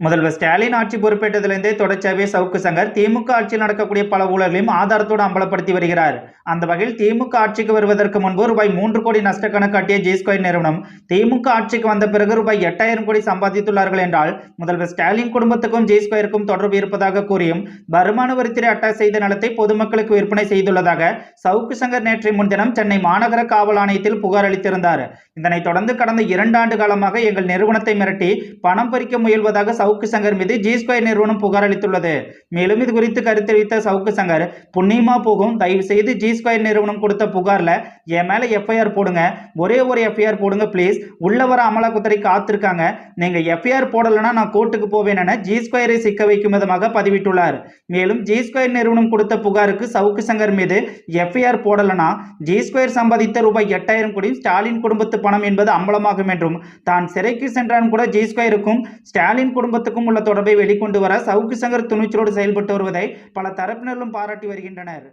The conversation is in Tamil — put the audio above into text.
முதல்வர் ஸ்டாலின் ஆட்சி பொறுப்பேற்றதிலிருந்தே தொடர்ச்சியாகவே சவுக்கு சங்கர் திமுக ஆட்சியில் நடக்கக்கூடிய பல ஊழல்களையும் ஆதாரத்தோடு அம்பலப்படுத்தி வருகிறார். அந்த வகையில் திமுக ஆட்சிக்கு வருவதற்கு முன்பு ரூபாய் மூன்று கோடி நஷ்ட கணக்காட்டிய ஜி ஸ்கொயர் நிறுவனம் திமுக ஆட்சிக்கு வந்த பிறகு ரூபாய் எட்டாயிரம் கோடி சம்பாதித்துள்ளார்கள் என்றால் முதல்வர் ஸ்டாலின் குடும்பத்துக்கும் ஜி ஸ்கொயருக்கும் தொடர்பு இருப்பதாக கூறியும் வருமான வரித்துறை அட்டா செய்த நிலத்தை பொதுமக்களுக்கு விற்பனை செய்துள்ளதாக சவுக்கு சங்கர் நேற்றைய முன்தினம் சென்னை மாநகர காவல் ஆணையத்தில் புகார் அளித்திருந்தார். இதனைத் தொடர்ந்து கடந்த இரண்டு ஆண்டு காலமாக எங்கள் நிறுவனத்தை மிரட்டி பணம் பறிக்க முயல்வதாக சவுக்கு சங்கர் மீது ஜி ஸ்கொயர் நிறுவனம் புகார் அளித்துள்ளது. மேலும் இது குறித்து கருத்தெரிவித்த சவுக்கு சங்கர் புண்ணியமா போகும். தயவு செய்து ஜி ஸ்கொயர் நிறுவனம் கொடுத்த புகார்ல என் மேல எஃப்ஐஆர் போடுங்க. ஒரே ஒரு எஃப்ஐஆர் போடுங்க ப்ளீஸ் உள்ள வர அமலாக்கத்துறை காத்திருக்காங்க. நீங்க எஃப்ஐஆர் போடலைன்னா நான் கோர்ட்டுக்கு போவேன் என ஜி ஸ்கொயரை சிக்க வைக்கும் விதமாக பதிவிட்டுள்ளார். மேலும் ஜி ஸ்கொயர் நிறுவனம் கொடுத்த புகாருக்கு சவுக்கு சங்கர் மீது எஃப்ஐஆர் போடலைன்னா ஜி ஸ்கொயர் சம்பாதித்த ரூபாய் எட்டாயிரம் கோடி ஸ்டாலின் குடும்பத்து பணம் என்பது அம்பலமாகும் என்றும் தான் சிறைக்கு சென்றான் கூட ஜி ஸ்கொயருக்கும் ஸ்டாலின் குடும்பத்துக்கும் உள்ள தொடர்பை வெளிக்கொண்டு வர சவுக்கு சங்கர் துணிச்சலோடு செயல்பட்டு வருவதை பல தரப்பினரும் பாராட்டி வருகின்றனர்.